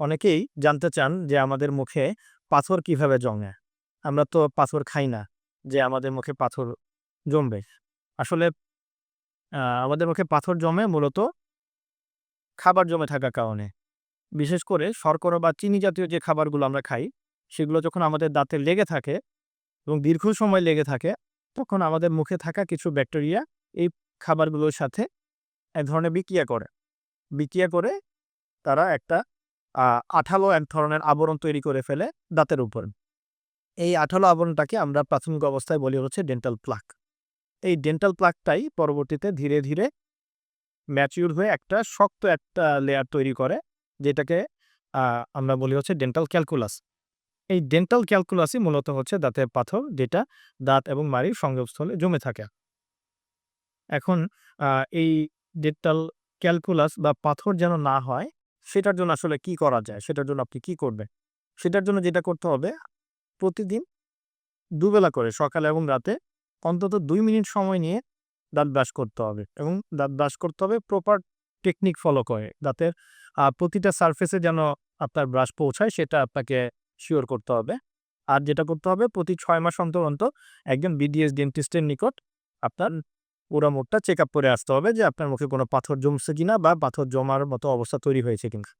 অনেকেই জানতে চান যে আমাদের মুখে পাথর কীভাবে জমে। আমরা তো পাথর খাই না যে আমাদের মুখে পাথর জমবে। আসলে আমাদের মুখে পাথর জমে মূলত খাবার জমে থাকার কারণে। বিশেষ করে শর্করা বা চিনি জাতীয় যে খাবারগুলো আমরা খাই, সেগুলো যখন আমাদের দাঁতে লেগে থাকে এবং দীর্ঘ সময় লেগে থাকে, তখন আমাদের মুখে থাকা কিছু ব্যাকটেরিয়া এই খাবারগুলোর সাথে এক ধরনের বিক্রিয়া করে। বিক্রিয়া করে তারা একটা আঠালো এক ধরনের আবরণ তৈরি করে ফেলে দাঁতের উপর। এই আঠালো আবরণটাকে আমরা প্রাথমিক অবস্থায় বলি হচ্ছে ডেন্টাল প্লাক এই ডেন্টাল প্লাকটাই পরবর্তীতে ধীরে ধীরে ম্যাচিউর হয়ে একটা শক্ত একটা লেয়ার তৈরি করে, যেটাকে আমরা বলি হচ্ছে ডেন্টাল ক্যালকুলাস এই ডেন্টাল ক্যালকুলাসই মূলত হচ্ছে দাঁতের পাথর যেটা দাঁত এবং মাড়ির সংযোগস্থলে জমে থাকে। এখন এই ডেন্টাল ক্যালকুলাস বা পাথর যেন না হয় সেটার জন্য আসলে কি করা যায়? সেটার জন্য আপনি কি করবেন? সেটার জন্য যেটা করতে হবে, প্রতিদিন দুবেলা করে সকালে এবং রাতে অন্তত দুই মিনিট সময় নিয়ে দাঁত ব্রাশ করতে হবে এবং দাঁত ব্রাশ করতে হবে প্রপার টেকনিক ফলো করে। দাঁতের প্রতিটা সারফেসে যেন আপনার ব্রাশ পৌঁছায় সেটা আপনাকে শিওর করতে হবে। আর যেটা করতে হবে, প্রতি ছয় মাস অন্তর অন্তর একজন বিডিএস ডেন্টিস্টের নিকট আপনার পুরো মোটটা চেক আপ করে আসতে হবে যে আপনার মুখে কোনো পাথর জমছে কিনা বা পাথর জমার মতো অবস্থা তৈরি হয়েছে কিনা।